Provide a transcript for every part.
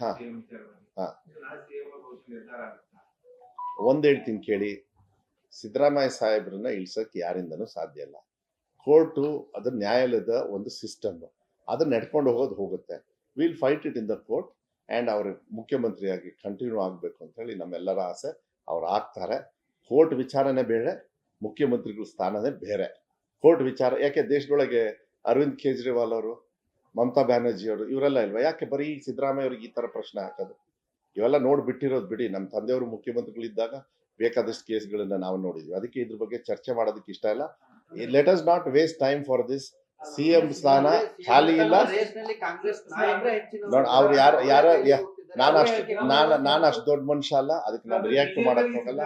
ಹಾ. ಹಾ. ಒಂದ್ ಹೇಳ್ತೀನಿ ಕೇಳಿ ಸಿದ್ದರಾಮಯ್ಯ ಸಾಹೇಬ್ರನ್ನ ಇಳ್ಸಕ್ ಯಾರಿಂದನೂ ಸಾಧ್ಯ ಇಲ್ಲ. ಕೋರ್ಟು ಅದು ನ್ಯಾಯಾಲಯದ ಒಂದು ಸಿಸ್ಟಮ್. ಅದನ್ನ ನಡ್ಕೊಂಡು ಹೋಗೋದು ಹೋಗುತ್ತೆ. Will fight it in the court and ಅವ್ರ ಮುಖ್ಯಮಂತ್ರಿಯಾಗಿ ಕಂಟಿನ್ಯೂ ಆಗಬೇಕು ಅಂತ ಹೇಳಿ ನಮ್ಮೆಲ್ಲರ ಆಸೆ. ಅವ್ರು ಆಗ್ತಾರೆ. ಕೋರ್ಟ್ ವಿಚಾರನೇ ಬೇರೆ ಮುಖ್ಯಮಂತ್ರಿಗಳ ಸ್ಥಾನನೇ ಬೇರೆ. ಕೋರ್ಟ್ ವಿಚಾರ ಯಾಕೆ ದೇಶದೊಳಗೆ ಅರವಿಂದ್ ಕೇಜ್ರಿವಾಲ್ ಅವರು ಮಮತಾ ಬ್ಯಾನರ್ಜಿ ಅವರು, ಇವರೆಲ್ಲ ಇಲ್ವಾ? ಯಾಕೆ ಬರೀ ಸಿದ್ದರಾಮಯ್ಯ ಅವ್ರಿಗೆ ಈ ತರ ಪ್ರಶ್ನೆ ಹಾಕೋದು? ಇವೆಲ್ಲ ನೋಡ್ಬಿಟ್ಟಿರೋದು ಬಿಡಿ. ನಮ್ಮ ತಂದೆಯವರು ಮುಖ್ಯಮಂತ್ರಿಗಳಿದ್ದಾಗ ಬೇಕಾದಷ್ಟು ಕೇಸ್ಗಳನ್ನ ನಾವು ನೋಡಿದ್ವಿ. ಅದಕ್ಕೆ ಇದ್ರ ಬಗ್ಗೆ ಚರ್ಚೆ ಮಾಡೋದಕ್ಕೆ ಇಷ್ಟ ಇಲ್ಲ. Let us not waste time for this CM ಸ್ಥಾನ ಖಾಲಿ ಇಲ್ಲ. ನೋಡ್, ಅವ್ರು ಯಾರು ಯಾರ ನಾನು ಅಷ್ಟು ನಾನು ನಾನು ಅಷ್ಟು ದೊಡ್ಡ ಮನುಷ್ಯ ಅಲ್ಲ. ಅದಕ್ಕೆ ನಾನು ರಿಯಾಕ್ಟ್ ಮಾಡಕ್ ಹೋಗಲ್ಲ?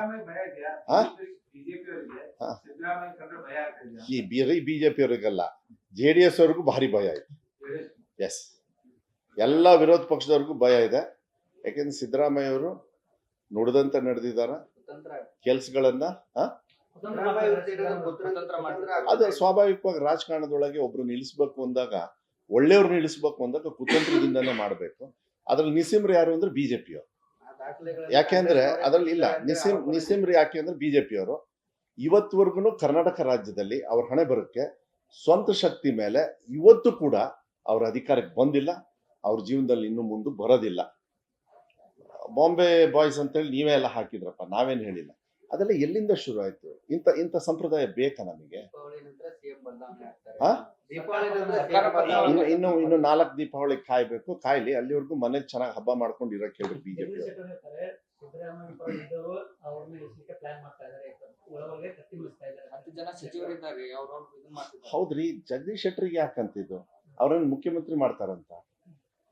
ಈ ಬಿಜೆಪಿ ಅವ್ರಿಗಲ್ಲ. ಜೆ ಡಿ ಎಸ್ ಅವ್ರಿಗೂ ಭಾರಿ ಭಯ ಇದೆ ಎಸ್ ಎಲ್ಲ ವಿರೋಧ ಪಕ್ಷದವ್ರಿಗೂ ಭಯ ಇದೆ. ಯಾಕೆಂದ್ರೆ ಸಿದ್ದರಾಮಯ್ಯ ಅವರು ನುಡಿದಂತೆ ನಡೆದಿದ್ದಾರೆ. ಕೆಲ್ಸಗಳನ್ನ ಅದು ಸ್ವಾಭಾವಿಕವಾಗಿ ರಾಜಕಾರಣದೊಳಗೆ ಒಬ್ರು ನಿಲ್ಲಿಸ್ಬೇಕು ಅಂದಾಗ ಒಳ್ಳೆಯವ್ರು ನಿಲ್ಲಿಸ್ಬೇಕು ಅಂದಾಗ ಕುತಂತ್ರದಿಂದನೇ ಮಾಡಬೇಕು. ಅದ್ರಲ್ಲಿ ನಿಸಿಮ್ರು ಯಾರು ಅಂದ್ರೆ ಬಿಜೆಪಿ ಅವರು ಯಾಕೆಂದ್ರೆ ಅದ್ರಲ್ಲಿ ಇಲ್ಲ. ನಿಸಿಮ್ ನಿಸಿಮ್ರು ಯಾಕೆ ಅಂದ್ರೆ ಬಿಜೆಪಿ ಅವರು ಇವತ್ವರೆಗೂ ಕರ್ನಾಟಕ ರಾಜ್ಯದಲ್ಲಿ ಅವ್ರ ಹಣೆ ಬರೋಕ್ಕೆ ಸ್ವಂತ ಶಕ್ತಿ ಮೇಲೆ ಇವತ್ತು ಕೂಡ ಅವ್ರ ಅಧಿಕಾರಕ್ಕೆ ಬಂದಿಲ್ಲ ಅವ್ರ ಜೀವನದಲ್ಲಿ ಇನ್ನು ಮುಂದೆ ಬರೋದಿಲ್ಲ. ಬಾಂಬೆ ಬಾಯ್ಸ್ ಅಂತೇಳಿ ನೀವೇ ಎಲ್ಲ ಹಾಕಿದ್ರಪ್ಪ ನಾವೇನು ಹೇಳಿಲ್ಲ. ಅದೆಲ್ಲ ಎಲ್ಲಿಂದ ಶುರು ಆಯ್ತು ಇಂಥ ಇಂಥ ಸಂಪ್ರದಾಯ ಬೇಕಾ ನಮಗೆ? ಇನ್ನು ಇನ್ನು ಇನ್ನು ನಾಲ್ಕು ದೀಪಾವಳಿ ಕಾಯ್ಬೇಕು ಕಾಯ್ಲಿ ಅಲ್ಲಿವರೆಗೂ ಮನೆ ಚೆನ್ನಾಗಿ ಹಬ್ಬ ಮಾಡ್ಕೊಂಡು ಇರಕ್ಕೆ ಹೇಳಿ ಬಿಜೆಪಿ ಹೌದ್ರಿ ಜಗದೀಶ್ ಶೆಟ್ಟರಿಗೆ ಯಾಕಂತಿದ್ದು? ಅವ್ರನ್ನ ಮುಖ್ಯಮಂತ್ರಿ ಮಾಡ್ತಾರಂತ.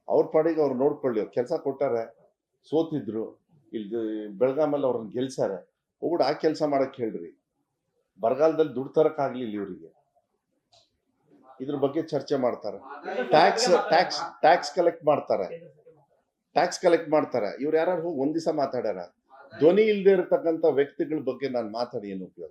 ಅವ್ರ ಪಾಡಿಗೆ ಅವ್ರು ನೋಡ್ಕೊಳ್ಳಿ ಕೆಲಸ ಕೊಟ್ಟಾರೆ, ಸೋತಿದ್ರು ಇಲ್ಲಿ ಬೆಳಗಾಮಲ್ಲಿ ಅವ್ರನ್ನ ಗೆಲ್ಸಾರೆ ಹೋಗ್ಬಿಟ್ಟು ಆ ಕೆಲಸ ಮಾಡಕ್ ಹೇಳ್ರಿ. ಬರಗಾಲದಲ್ಲಿ ದುಡ್ಡು ತರಕ್ಕಾಗ್ಲಿಲ್ಲ ಇವರಿಗೆ. ಇದ್ರ ಬಗ್ಗೆ ಚರ್ಚೆ ಮಾಡ್ತಾರೆ. ಟ್ಯಾಕ್ಸ್ ಟ್ಯಾಕ್ಸ್ ಟ್ಯಾಕ್ಸ್ ಕಲೆಕ್ಟ್ ಮಾಡ್ತಾರೆ. ಟ್ಯಾಕ್ಸ್ ಕಲೆಕ್ಟ್ ಮಾಡ್ತಾರೆ. ಇವ್ರು ಯಾರು ಹೋಗಿ ಒಂದ್ ದಿವಸ ಮಾತಾಡ್ಯಾರ? ಧ್ವನಿ ಇಲ್ದೇ ಇರತಕ್ಕಂಥ ವ್ಯಕ್ತಿಗಳ ಬಗ್ಗೆ ನಾನು ಮಾತಾಡಿ ಏನು ಉಪಯೋಗ?